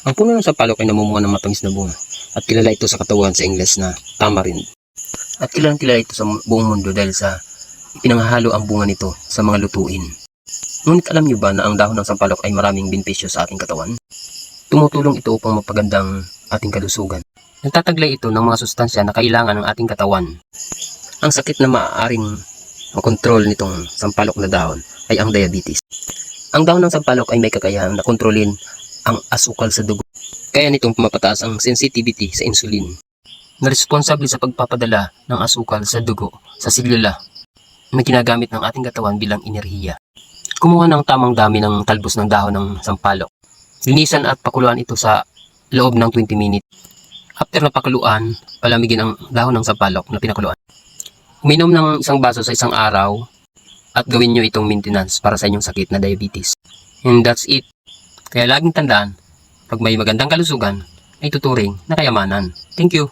Ang puno ng sampalok ay namumunga ng matamis na bunga at kilala ito sa katawan sa Ingles na tamarind. At kilalang kilala ito sa buong mundo dahil sa pinanghahalo ang bunga nito sa mga lutuin. Ngunit alam niyo ba na ang dahon ng sampalok ay maraming benepisyo sa ating katawan? Tumutulong ito upang mapagandang ating kalusugan. Nagtataglay ito ng mga sustansya na kailangan ng ating katawan. Ang sakit na maaaring makontrol nitong sampalok na dahon ay ang diabetes. Ang dahon ng sampalok ay may kakayahan na kontrolin ang asukal sa dugo. Kaya nitong pumapataas ang sensitivity sa insulin na responsable sa pagpapadala ng asukal sa dugo sa selula na ginagamit ng ating katawan bilang enerhiya. Kumuha ng tamang dami ng talbos ng dahon ng sampalok. Linisan at pakuluan ito sa loob ng 20 minutes. After na pakuluan, palamigin ang dahon ng sampalok na pinakuluan. Uminom ng isang baso sa isang araw at gawin nyo itong maintenance para sa inyong sakit na diabetes. And that's it. Kaya laging tandaan, pag may magandang kalusugan, ay tuturing na kayamanan. Thank you.